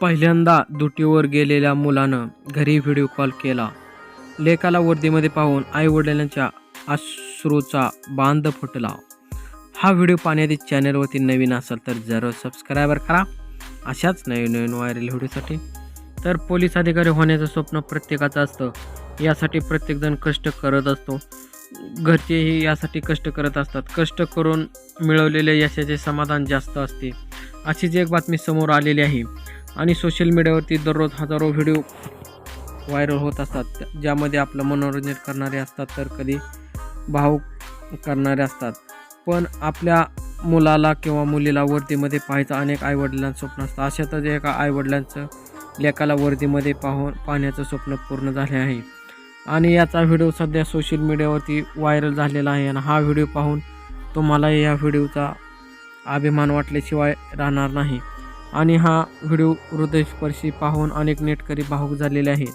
पहिल्यांदा दुटीवर गेलेल्या मुलानं घरी व्हिडिओ कॉल केला. लेकाला वर्दीमध्ये पाहून आईवडिलांच्या अश्रूचा बांध फुटला. हा व्हिडिओ पाहण्याआधी चॅनलवरती नवीन असाल तर जरूर सबस्क्रायबर करा. अशाच नवीन नवीन व्हायरल व्हिडिओसाठी तर पोलीस अधिकारी होण्याचं स्वप्न प्रत्येकाचं असतं. यासाठी प्रत्येकजण कष्ट करत असतो. घरचेही यासाठी कष्ट करत असतात. कष्ट करून मिळवलेल्या यशाचे समाधान जास्त असते. अशीच एक बातमी समोर आलेली आहे. आणि सोशल मीडियावरती दररोज हजारो व्हिडिओ व्हायरल होत असतात. ज्यामध्ये आपलं मनोरंजन करणारे असतात तर कधी भावुक करणारे असतात. पण आपल्या मुलाला किंवा मुलीला वर्दीमध्ये पाहायचं अनेक आईवडिलांचं स्वप्न असतं. अशातच एका आईवडिलांचं लेकाला वर्दीमध्ये पाहून पाहण्याचं स्वप्न पूर्ण झाले आहे. आणि याचा व्हिडिओ सध्या सोशल मीडियावरती व्हायरल झालेला आहे. आणि हा व्हिडिओ पाहून तुम्हाला या व्हिडिओचा अभिमान वाटल्याशिवाय राहणार नाही. आणि हा व्हिडिओ हृदयस्पर्शी पाहून अनेक नेटकरी भावूक झालेले आहेत.